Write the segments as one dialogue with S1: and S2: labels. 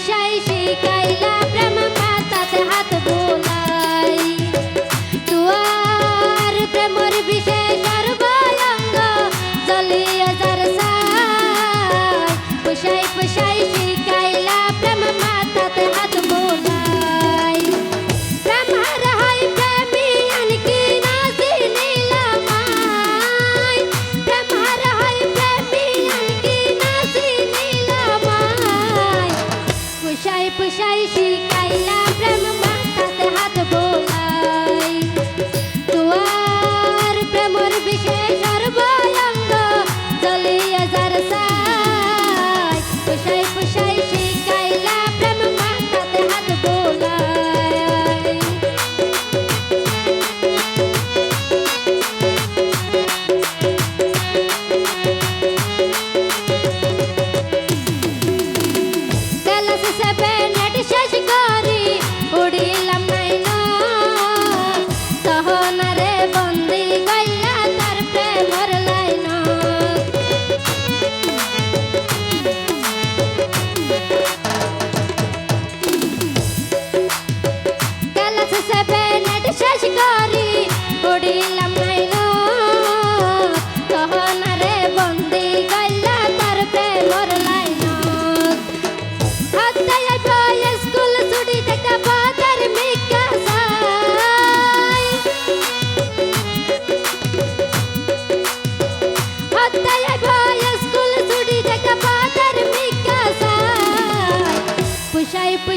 S1: दिशाई शिकायला ब्रह्म हातात हात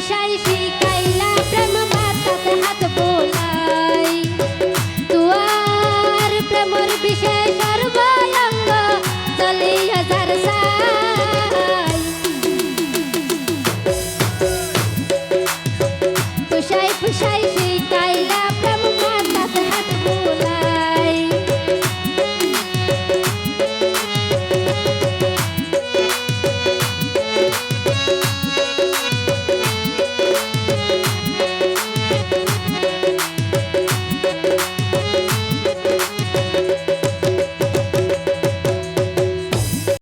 S1: 下一世